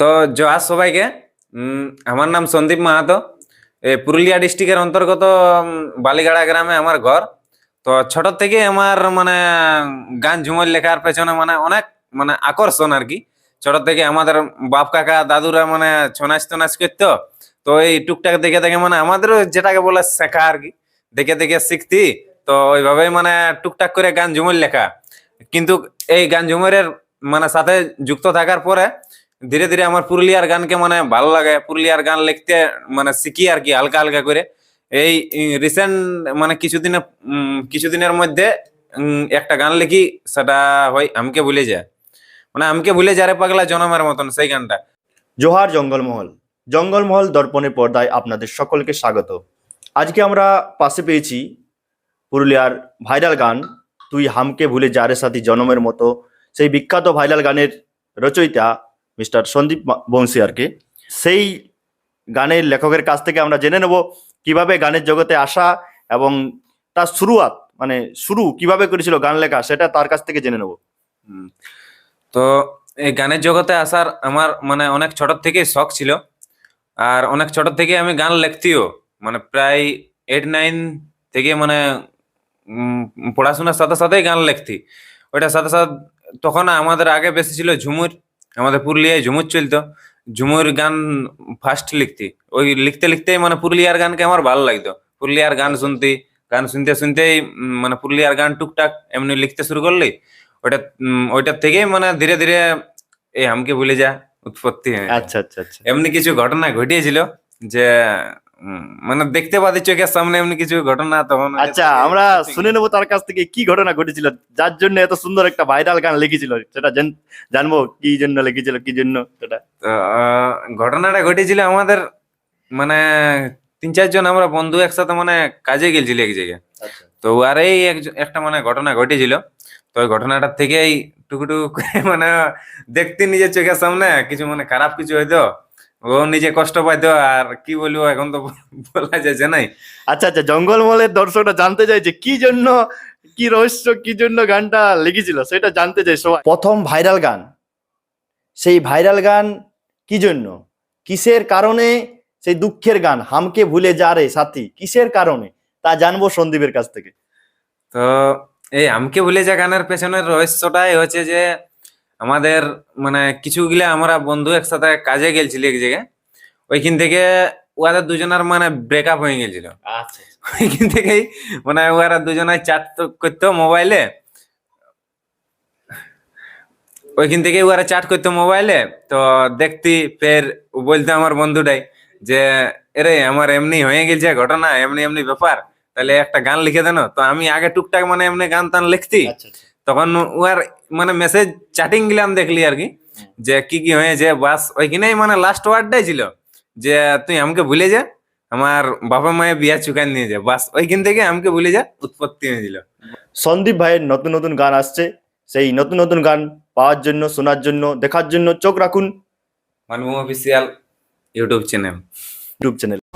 তো জহার সবাইকে আমার নাম সন্দীপ মাহাতো। পুরুলিয়া ডিস্ট্রিক্টের অন্তর্গত বালিগাড়া গ্রামে আমার ঘর। তো ছোট থেকে আমার মানে গান ঝুমর লেখার পেছনে মানে অনেক মানে আকর্ষণ আর কি। ছোট থেকে আমাদের বাপ কাকা, দাদুরা মানে ছনাচ টনাচ করতো। তো এই টুকটাক দেখে দেখে মানে আমাদেরও যেটাকে বলে শেখা আর কি। দেখে দেখে শিখতি। তো ওইভাবেই মানে টুকটাক করে গান ঝুমর লেখা। কিন্তু এই গান ঝুমরের মানে সাথে যুক্ত থাকার পরে ধীরে ধীরে আমার পুরুলিয়ার গানকে মানে ভালো লাগে। পুরুলিয়ার গান লিখতে মানে শিখি আর কি, হালকা হালকা করে। এই রিসেন্ট মানে কিছুদিনে কিছুদিনের মধ্যে একটা গান লিখি, সেটা হয় আমকে ভুলে যায়। মানে আমকে ভুলে যারে পাগলা জনমের মতন সেই গানটা। জোহার জঙ্গলমহল। জঙ্গলমহল দর্পণের পর্দায় আপনাদের সকলকে স্বাগত। আজকে আমরা পাশে পেয়েছি পুরুলিয়ার ভাইরাল গান, তুই হামকে ভুলে যারে সাথী জনমের মতো। সেই বিখ্যাত ভাইরাল গানের রচয়িতা মিস্টার সন্দীপ মা- বংশীয়ারকে সেই গানের লেখকের কাছ থেকে আমরা জেনে নেব কীভাবে গানের জগতে আসা এবং তার শুরুয়াত মানে শুরু কীভাবে করেছিল গান লেখা, সেটা তার কাছ থেকে জেনে নেব। তো এই গানের জগতে আসার আমার মানে অনেক ছোট থেকে শখ ছিল। আর অনেক ছোট থেকে আমি গান লিখতিও। মানে প্রায় এইট নাইন থেকে মানে পড়াশোনার সাথে সাথেই গান লিখতি। ওইটার সাথে সাথে তখন আমাদের আগে বেশি ছিল ঝুমুর। আমাদের পুরুলিয়ায় ঝুমুর চলতো। ঝুমুর গান ফার্স্ট লিখতি। ওই লিখতে লিখতেই মানে পুরুলিয়ার গানকে আমার ভালো লাগতো। পুরুলিয়ার গান শুনতি গান শুনতে শুনতেই মানে পুরুলিয়ার গান টুকটাক এমনি লিখতে শুরু করলি। ওটা ওইটার থেকেই মানে ধীরে ধীরে এই আমকে ভুলে যা উৎপত্তি। আচ্ছা আচ্ছা আচ্ছা। এমনি কিছু ঘটনা ঘটিয়েছিল যে মানে দেখতে পাচ্ছি চোখের সামনে এমনি কিছু ঘটনা তখন আচ্ছা আমরা শুনে নেব তার কাছ থেকে কি ঘটনা ঘটেছিল যার জন্য এত সুন্দর একটা ভাইরাল গান লিখেছিল সেটা জেন- জানব কি জন্য লিখেছিল কি জন্য সেটা। ঘটনাটা ঘটেছিল আমাদের মানে তিন চারজন আমরা বন্ধু একসাথে মানে কাজে গেছিল এক জায়গায়। আচ্ছা। তো আর এই একটা মানে ঘটনা ঘটেছিল। তো ওই ঘটনাটার থেকেই টুকুটুকু করে মানে দেখতে নিজের চোখের সামনে কিছু মানে খারাপ কিছু হইতো ও নিজে কষ্ট পাইতো আর কি বলব এখন তো বলা যাচ্ছে নাই। আচ্ছা আচ্ছা জঙ্গলমহলের দর্শকরা জানতে চাইছে কি জন্য কি রহস্য কি জন্য গানটা লিখেছিল সেটা জানতে চাই সবাই। প্রথম ভাইরাল গান। সেই ভাইরাল গান কি জন্য? কিসের কারণে সেই দুঃখের গান হামকে ভুলে যা রে সাথী কিসের কারণে? তা জানব সন্দীপের কাছ থেকে। তো এই আমকে ভুলে যা গানের পেছনের রহস্যটাই হচ্ছে যে আমাদের মানে কিছুগুলা আমরা বন্ধু একসাথে কাজে গেছিল এক জায়গায়। ওইখান থেকে ওদের দুজনের মানে ব্রেকআপ হয়ে গেছিল আচ্ছা ওইখান থেকেই মানে ওরা দুজনে চাট করতো মোবাইলে ওইখান থেকে ওরা চাট করতো মোবাইলে তো দেখতি ফের বলতো আমার বন্ধুটাই যে এরে আমার এমনি হয়ে গেছে ঘটনা এমনি এমনি ব্যাপার। তাহলে একটা গান লিখে দেন তো আমি আগে টুকটাক মানে এমনি গান টান লিখতি। আচ্ছা আচ্ছা। তখন ওর মানে মেসেজ চ্যাটিং গিলাম দেখলি আর কি যে কি কি হয়েছে বাস ওইখানেই মানে লাস্ট ওয়ার্ডটাই ছিল যে তুই আমাকে ভুলে যা আমার বাবা মায়ের বিয়া চুকান নিয়ে যা বাস ওইখান থেকে আমাকে ভুলে যা উৎপত্তি হয়েছিল সন্দীপ ভাইয়ের নতুন নতুন গান আসছে সেই নতুন নতুন গান পাওয়ার জন্য শোনার জন্য দেখার জন্য চোখ রাখুন। Manab official YouTube channel YouTube channel